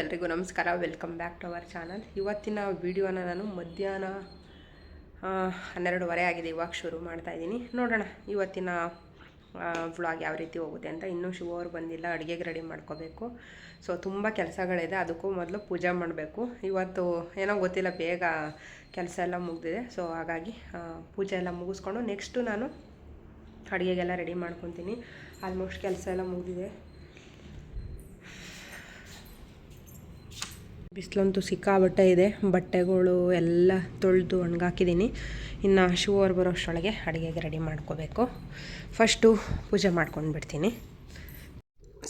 ಎಲ್ರಿಗೂ ನಮಸ್ಕಾರ. Welcome back to our channel ಇವತ್ತಿನ ವಿಡಿಯೋನ ನಾನು ಮಧ್ಯಾಹ್ನ ಹನ್ನೆರಡುವರೆ ಆಗಿದೆ. ಇವಾಗ ಶುರು ಮಾಡ್ತಾ ಇದ್ದೀನಿ. ನೋಡೋಣ ಇವತ್ತಿನ ವ್ಲಾಗ್ ಯಾವ ರೀತಿ ಹೋಗುತ್ತೆ ಅಂತ. ಇನ್ನೂ ಶಿವ ಬಂದಿಲ್ಲ. ಅಡುಗೆಗೆ ರೆಡಿ ಮಾಡ್ಕೋಬೇಕು. ಸೊ ತುಂಬ ಕೆಲಸಗಳಿದೆ. ಅದಕ್ಕೂ ಮೊದಲು ಪೂಜೆ ಮಾಡಬೇಕು. ಇವತ್ತು ಏನೋ ಗೊತ್ತಿಲ್ಲ. ಬೇಗ ಕೆಲಸ ಎಲ್ಲ ಮುಗಿದಿದೆ. ಸೊ ಹಾಗಾಗಿ ಪೂಜೆ ಎಲ್ಲ ಮುಗಿಸ್ಕೊಂಡು ನೆಕ್ಸ್ಟು ನಾನು ಅಡುಗೆಗೆಲ್ಲ ರೆಡಿ ಮಾಡ್ಕೊತೀನಿ. ಆಲ್ಮೋಸ್ಟ್ ಕೆಲಸ ಎಲ್ಲ ಮುಗಿದಿದೆ. ಬಿಸಿಲಂತೂ ಸಿಕ್ಕಾಬಟ್ಟೆ ಇದೆ. ಬಟ್ಟೆಗಳು ಎಲ್ಲ ತೊಳೆದು ಒಣಗಾಕಿದ್ದೀನಿ. ಇನ್ನು ಶೂ ಅವ್ರು ಬರೋ ಅಷ್ಟರೊಳಗೆ ಅಡುಗೆಗೆ ರೆಡಿ ಮಾಡ್ಕೋಬೇಕು. ಫಸ್ಟು ಪೂಜೆ ಮಾಡ್ಕೊಂಡು ಬಿಡ್ತೀನಿ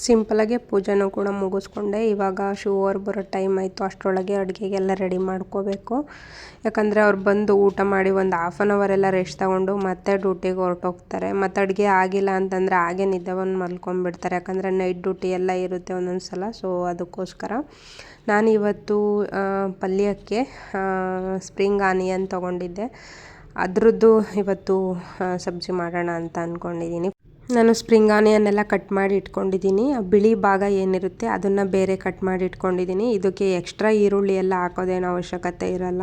ಸಿಂಪಲಾಗೆ ಪೂಜೆನೂ ಕೂಡ ಮುಗಿಸ್ಕೊಂಡೆ. ಇವಾಗ ಶೂ ಅವ್ರು ಬರೋ ಟೈಮ್ ಆಯಿತು. ಅಷ್ಟರೊಳಗೆ ಅಡುಗೆಗೆಲ್ಲ ರೆಡಿ ಮಾಡ್ಕೋಬೇಕು. ಯಾಕಂದರೆ ಅವ್ರು ಬಂದು ಊಟ ಮಾಡಿ ಒಂದು ಹಾಫ್ ಆನ್ ಅವರ್ ಎಲ್ಲ ರೆಸ್ಟ್ ತಗೊಂಡು ಮತ್ತೆ ಡ್ಯೂಟಿಗೆ ಹೊರಟೋಗ್ತಾರೆ. ಮತ್ತು ಅಡುಗೆ ಆಗಿಲ್ಲ ಅಂತಂದರೆ ಹಾಗೆ ನಿದ್ದೆ ಬಂದು ಮಲ್ಕೊಂಡ್ಬಿಡ್ತಾರೆ. ಯಾಕಂದರೆ ನೈಟ್ ಡ್ಯೂಟಿ ಎಲ್ಲ ಇರುತ್ತೆ ಒಂದೊಂದು ಸಲ ಸೊ ಅದಕ್ಕೋಸ್ಕರ ನಾನು ಇವತ್ತು ಪಲ್ಯಕ್ಕೆ ಸ್ಪ್ರಿಂಗ್ ಆನಿಯನ್ ತೊಗೊಂಡಿದ್ದೆ. ಅದರದ್ದು ಇವತ್ತು ಸಬ್ಜಿ ಮಾಡೋಣ ಅಂತ ಅಂದ್ಕೊಂಡಿದ್ದೀನಿ ನಾನು ಸ್ಪ್ರಿಂಗ್ ಆನಿಯನ್ ಎಲ್ಲ ಕಟ್ ಮಾಡಿ ಇಟ್ಕೊಂಡಿದ್ದೀನಿ. ಆ ಬಿಳಿ ಭಾಗ ಏನಿರುತ್ತೆ ಅದನ್ನು ಬೇರೆ ಕಟ್ ಮಾಡಿ ಇಟ್ಕೊಂಡಿದ್ದೀನಿ. ಇದಕ್ಕೆ ಎಕ್ಸ್ಟ್ರಾ ಈರುಳ್ಳಿ ಎಲ್ಲ ಹಾಕೋದೇನೋ ಅವಶ್ಯಕತೆ ಇರಲ್ಲ.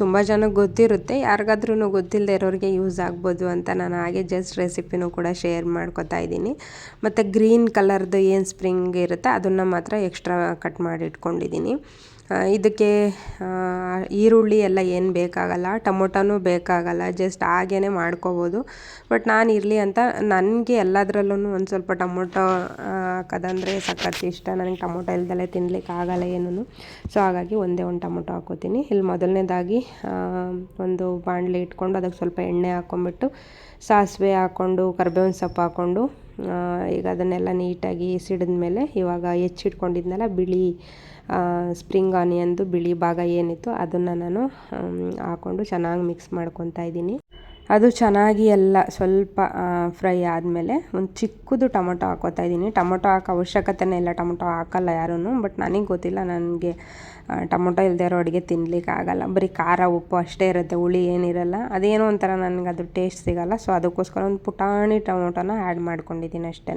ತುಂಬ ಜನಕ್ಕೆ ಗೊತ್ತಿರುತ್ತೆ. ಯಾರಿಗಾದ್ರೂ ಗೊತ್ತಿಲ್ಲದೆ ಇರೋರಿಗೆ ಯೂಸ್ ಆಗ್ಬೋದು ಅಂತ ನಾನು ಹಾಗೆ ಜಸ್ಟ್ ರೆಸಿಪಿನೂ ಕೂಡ ಶೇರ್ ಮಾಡ್ಕೊತಾ ಇದ್ದೀನಿ. ಮತ್ತು ಗ್ರೀನ್ ಕಲರ್ದು ಏನು ಸ್ಪ್ರಿಂಗ್ ಇರುತ್ತೆ ಅದನ್ನು ಮಾತ್ರ ಎಕ್ಸ್ಟ್ರಾ ಕಟ್ ಮಾಡಿ ಇಟ್ಕೊಂಡಿದ್ದೀನಿ. ಇದಕ್ಕೆ ಈರುಳ್ಳಿ ಎಲ್ಲ ಏನು ಬೇಕಾಗಲ್ಲ, ಟೊಮೊಟೊನೂ ಬೇಕಾಗಲ್ಲ, ಜಸ್ಟ್ ಹಾಗೇ ಮಾಡ್ಕೋಬೋದು. ಬಟ್ ನಾನು ಇರಲಿ ಅಂತ ನನಗೆ ಎಲ್ಲದರಲ್ಲೂ ಒಂದು ಸ್ವಲ್ಪ ಟೊಮೊಟೊ ಹಾಕೋದಂದರೆ ಸಖತ್ ಇಷ್ಟ. ನನಗೆ ಟೊಮೊಟೊ ಇಲ್ದಲೆ ತಿನ್ಲಿಕ್ಕೆ ಆಗಲ್ಲ ಏನೂ ಸೊ ಹಾಗಾಗಿ ಒಂದೇ ಒಂದು ಟೊಮೊಟೊ ಹಾಕೋತೀನಿ. ಇಲ್ಲಿ ಮೊದಲನೇದಾಗಿ ಒಂದು ಬಾಣಲೆ ಇಟ್ಕೊಂಡು ಅದಕ್ಕೆ ಸ್ವಲ್ಪ ಎಣ್ಣೆ ಹಾಕ್ಕೊಂಬಿಟ್ಟು ಸಾಸಿವೆ ಹಾಕ್ಕೊಂಡು ಕರ್ಬೇವಿನ ಸೊಪ್ಪು ಹಾಕ್ಕೊಂಡು ಈಗ ಅದನ್ನೆಲ್ಲ ನೀಟಾಗಿ ಸಿಡಿದ ಮೇಲೆ ಇವಾಗ ಹೆಚ್ಚಿಟ್ಕೊಂಡಿದ್ನಲ್ಲ ಬಿಳಿ ಸ್ಪ್ರಿಂಗ್ ಆನಿಯನ್ದು ಬಿಳಿ ಭಾಗ ಏನಿತ್ತು ಅದನ್ನು ನಾನು ಹಾಕ್ಕೊಂಡು ಚೆನ್ನಾಗಿ ಮಿಕ್ಸ್ ಮಾಡ್ಕೊತಾ ಇದ್ದೀನಿ. ಅದು ಚೆನ್ನಾಗಿ ಎಲ್ಲ ಸ್ವಲ್ಪ ಫ್ರೈ ಆದಮೇಲೆ ಒಂದು ಚಿಕ್ಕದು ಟೊಮೊಟೊ ಹಾಕೋತಾ ಇದ್ದೀನಿ. ಟೊಮೊಟೊ ಹಾಕೋ ಅವಶ್ಯಕತೆನೇ ಇಲ್ಲ. ಟೊಮೊಟೊ ಹಾಕಲ್ಲ ಯಾರೂ ಬಟ್ ನನಗೆ ಗೊತ್ತಿಲ್ಲ ನನಗೆ ಟೊಮೊಟೊ ಇಲ್ಲದೆ ಇರೋ ಅಡುಗೆ ತಿನ್ನಲಿಕ್ಕಾಗಲ್ಲ ಬರೀ ಖಾರ, ಉಪ್ಪು ಅಷ್ಟೇ ಇರುತ್ತೆ. ಹುಳಿ ಏನಿರಲ್ಲ, ಅದೇನೋ ಒಂಥರ ನನಗೆ ಅದು ಟೇಸ್ಟ್ ಸಿಗಲ್ಲ. ಸೊ ಅದಕ್ಕೋಸ್ಕರ ಒಂದು ಪುಟಾಣಿ ಟೊಮೊಟೊನ ಆ್ಯಡ್ ಮಾಡ್ಕೊಂಡಿದ್ದೀನಿ ಅಷ್ಟೇ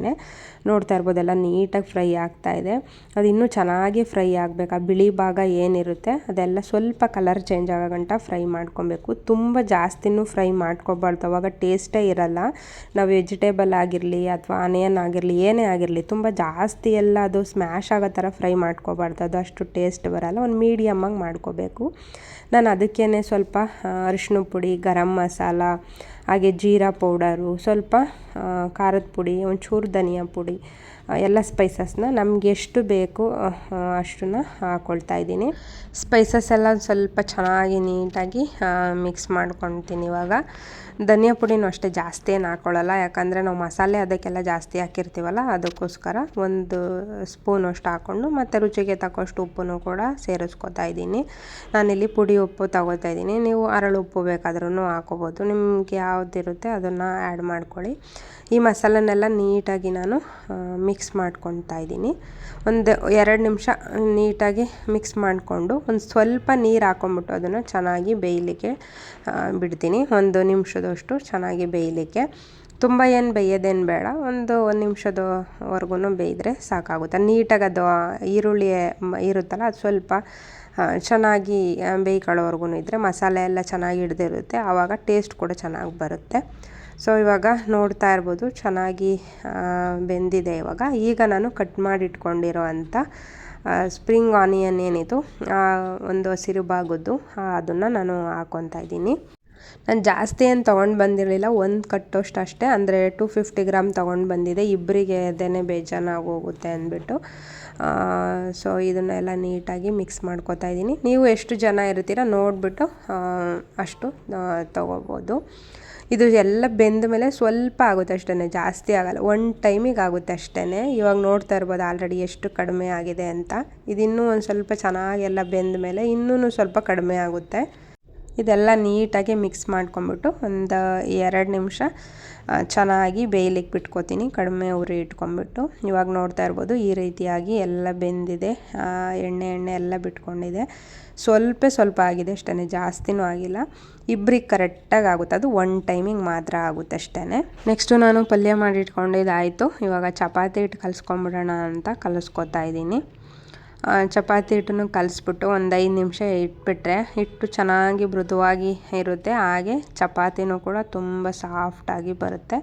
ನೋಡ್ತಾ ಇರ್ಬೋದೆಲ್ಲ ನೀಟಾಗಿ ಫ್ರೈ ಆಗ್ತಾ ಇದೆ. ಅದು ಇನ್ನೂ ಚೆನ್ನಾಗಿ ಫ್ರೈ ಆಗಬೇಕು. ಬಿಳಿ ಭಾಗ ಏನಿರುತ್ತೆ, ಅದೆಲ್ಲ ಸ್ವಲ್ಪ ಕಲರ್ ಚೇಂಜ್ ಆಗೋ ಗಂಟ ಫ್ರೈ ಮಾಡ್ಕೊಬೇಕು. ತುಂಬ ಜಾಸ್ತಿನೂ ಫ್ರೈ ಮಾಡ್ಕೊಬಾರ್ದು. ಅವಾಗ ಟೇಸ್ಟೇ ಇರಲ್ಲ. ನಾವು ವೆಜಿಟೇಬಲ್ ಆಗಿರಲಿ ಅಥವಾ ಆನಿಯನ್ ಆಗಿರಲಿ, ಏನೇ ಆಗಿರಲಿ, ತುಂಬ ಜಾಸ್ತಿ ಎಲ್ಲ ಅದು ಸ್ಮ್ಯಾಶ್ ಆಗೋ ಥರ ಫ್ರೈ ಮಾಡ್ಕೋಬಾರ್ದು. ಅದು ಅಷ್ಟು ಟೇಸ್ಟ್ ಬರಲ್ಲ. ಒಂದು ಮೀಡಿಯಮ್ಮಾಗಿ ಮಾಡ್ಕೋಬೇಕು. ನಾನು ಅದಕ್ಕೇ ಸ್ವಲ್ಪ ಅರಿಶಿನ ಪುಡಿ, ಗರಂ ಮಸಾಲ, ಹಾಗೆ ಜೀರಾ ಪೌಡರು ಸ್ವಲ್ಪ ಖಾರದ ಪುಡಿ, ಒಂಚೂರು ಧನಿಯಾ ಪುಡಿ ಎಲ್ಲ ಸ್ಪೈಸಸ್ನ ನಮ್ಗೆ ಎಷ್ಟು ಬೇಕು ಅಷ್ಟನ್ನ ಹಾಕ್ಕೊಳ್ತಾ ಇದ್ದೀನಿ. ಸ್ಪೈಸಸ್ ಎಲ್ಲ ಸ್ವಲ್ಪ ಚೆನ್ನಾಗಿ ನೀಟಾಗಿ ಮಿಕ್ಸ್ ಮಾಡ್ಕೊತೀನಿ ಇವಾಗ. ಧನಿಯಾ ಪುಡಿನೂ ಅಷ್ಟೇ ಜಾಸ್ತಿ ಏನು ಹಾಕ್ಕೊಳ್ಳಲ್ಲ ಯಾಕಂದರೆ ನಾವು ಮಸಾಲೆ ಅದಕ್ಕೆಲ್ಲ ಜಾಸ್ತಿ ಹಾಕಿರ್ತೀವಲ್ಲ, ಅದಕ್ಕೋಸ್ಕರ ಒಂದು ಸ್ಪೂನ್ ಅಷ್ಟು ಹಾಕ್ಕೊಂಡು ಮತ್ತು ರುಚಿಗೆ ತಕ್ಕಷ್ಟು ಉಪ್ಪನ್ನು ಕೂಡ ಸೇರಿಸ್ಕೊತಾ ಇದ್ದೀನಿ. ನಾನಿಲ್ಲಿ ಪುಡಿ ಉಪ್ಪು ತಗೋತಾ ಇದ್ದೀನಿ. ನೀವು ಅರಳು ಉಪ್ಪು ಬೇಕಾದ್ರೂ ಹಾಕೋಬೋದು. ನಿಮಗೆ ಯಾವುದಿರುತ್ತೆ ಅದನ್ನು ಆ್ಯಡ್ ಮಾಡ್ಕೊಳ್ಳಿ. ಈ ಮಸಾಲನೆಲ್ಲ ನೀಟಾಗಿ ನಾನು ಮಿಕ್ಸ್ ಮಾಡ್ಕೊತಾ ಇದ್ದೀನಿ. ಒಂದು ಎರಡು ನಿಮಿಷ ನೀಟಾಗಿ ಮಿಕ್ಸ್ ಮಾಡಿಕೊಂಡು ಒಂದು ಸ್ವಲ್ಪ ನೀರು ಹಾಕೊಂಬಿಟ್ಟು ಅದನ್ನು ಚೆನ್ನಾಗಿ ಬೇಯಲಿಕ್ಕೆ ಬಿಡ್ತೀನಿ. ಒಂದು ನಿಮಿಷದಷ್ಟು ಚೆನ್ನಾಗಿ ಬೇಯಲಿಕ್ಕೆ. ತುಂಬ ಏನು ಬೇಯೋದೇನು ಬೇಡ. ಒಂದು ಒಂದು ನಿಮಿಷದವರೆಗೂ ಬೇಯಿದ್ರೆ ಸಾಕಾಗುತ್ತೆ. ನೀಟಾಗಿ ಅದು ಈರುಳ್ಳಿ ಇರುತ್ತಲ್ಲ, ಅದು ಸ್ವಲ್ಪ ಚೆನ್ನಾಗಿ ಬೇಯ್ಕೊಳ್ಳೋವರೆಗೂ ಇದ್ದರೆ ಮಸಾಲೆ ಎಲ್ಲ ಚೆನ್ನಾಗಿ ಹಿಡ್ದಿರುತ್ತೆ. ಆವಾಗ ಟೇಸ್ಟ್ ಕೂಡ ಚೆನ್ನಾಗಿ ಬರುತ್ತೆ. ಸೊ ಇವಾಗ ನೋಡ್ತಾ ಇರ್ಬೋದು ಚೆನ್ನಾಗಿ ಬೆಂದಿದೆ ಇವಾಗ. ಈಗ ನಾನು ಕಟ್ ಮಾಡಿ ಇಟ್ಕೊಂಡಿರೋ ಅಂಥ ಸ್ಪ್ರಿಂಗ್ ಆನಿಯನ್ ಆ, ಒಂದು ಹಸಿರು ಭಾಗದ್ದು ಅದನ್ನು ನಾನು ಹಾಕೊತಾ ಇದ್ದೀನಿ. ನಾನು ಜಾಸ್ತಿ ಏನು ತೊಗೊಂಡು ಬಂದಿರಲಿಲ್ಲ, ಒಂದು ಕಟ್ಟೋಷ್ಟು ಅಷ್ಟೇ, ಅಂದರೆ ಟು ಫಿಫ್ಟಿ ಗ್ರಾಮ್ ತೊಗೊಂಡು ಬಂದಿದೆ. ಇಬ್ಬರಿಗೆ ಅದೇ ಬೇಜಾನಾಗಿ ಹೋಗುತ್ತೆ ಅಂದ್ಬಿಟ್ಟು. ಸೊ ಇದನ್ನೆಲ್ಲ ನೀಟಾಗಿ ಮಿಕ್ಸ್ ಮಾಡ್ಕೊತಾ ಇದ್ದೀನಿ. ನೀವು ಎಷ್ಟು ಜನ ಇರ್ತೀರ ನೋಡಿಬಿಟ್ಟು ಅಷ್ಟು ತೊಗೋಬೋದು. ಇದು ಎಲ್ಲ ಬೆಂದ ಮೇಲೆ ಸ್ವಲ್ಪ ಆಗುತ್ತೆ ಅಷ್ಟೇ ಜಾಸ್ತಿ ಆಗಲ್ಲ. ಒನ್ ಟೈಮಿಗೆ ಆಗುತ್ತೆ ಅಷ್ಟೇ ಇವಾಗ ನೋಡ್ತಾ ಇರ್ಬೋದು ಆಲ್ರೆಡಿ ಎಷ್ಟು ಕಡಿಮೆ ಆಗಿದೆ ಅಂತ. ಇದಿನ್ನೂ ಒಂದು ಸ್ವಲ್ಪ ಚೆನ್ನಾಗಿ ಎಲ್ಲ ಬೆಂದ ಮೇಲೆ ಇನ್ನೂ ಸ್ವಲ್ಪ ಕಡಿಮೆ ಆಗುತ್ತೆ. ಇದೆಲ್ಲ ನೀಟಾಗಿ ಮಿಕ್ಸ್ ಮಾಡ್ಕೊಂಬಿಟ್ಟು ಒಂದು ಎರಡು ನಿಮಿಷ ಚೆನ್ನಾಗಿ ಬೇಯಲಿಕ್ಕೆ ಬಿಟ್ಕೋತೀನಿ. ಕಡಿಮೆ ಉರಿ ಇಟ್ಕೊಂಬಿಟ್ಟು. ಇವಾಗ ನೋಡ್ತಾ ಇರ್ಬೋದು ಈ ರೀತಿಯಾಗಿ ಎಲ್ಲ ಬೆಂದಿದೆ. ಎಣ್ಣೆ ಎಣ್ಣೆ ಎಲ್ಲ ಬಿಟ್ಕೊಂಡಿದೆ. ಸ್ವಲ್ಪ ಸ್ವಲ್ಪ ಆಗಿದೆ ಅಷ್ಟೇ ಜಾಸ್ತಿನೂ ಆಗಿಲ್ಲ. ಇಬ್ರಿಗೆ ಕರೆಕ್ಟಾಗಿ ಆಗುತ್ತೆ. ಅದು ಒನ್ ಟೈಮಿಂಗ್ ಮಾತ್ರ ಆಗುತ್ತೆ ಅಷ್ಟೇ ನೆಕ್ಸ್ಟು ನಾನು ಪಲ್ಯ ಮಾಡಿ ಇಟ್ಕೊಂಡಿದ್ದಾಯಿತು. ಇವಾಗ ಚಪಾತಿ ಹಿಟ್ಟು ಕಲಿಸ್ಕೊಂಬಿಡೋಣ ಅಂತ ಕಲಿಸ್ಕೊತಾ ಇದ್ದೀನಿ. ಚಪಾತಿ ಹಿಟ್ಟನ್ನು ಕಲಿಸ್ಬಿಟ್ಟು ಒಂದು ಐದು ನಿಮಿಷ ಇಟ್ಬಿಟ್ರೆ ಹಿಟ್ಟು ಚೆನ್ನಾಗಿ ಮೃದುವಾಗಿ ಇರುತ್ತೆ. ಹಾಗೆ ಚಪಾತಿನೂ ಕೂಡ ತುಂಬ ಸಾಫ್ಟಾಗಿ ಬರುತ್ತೆ.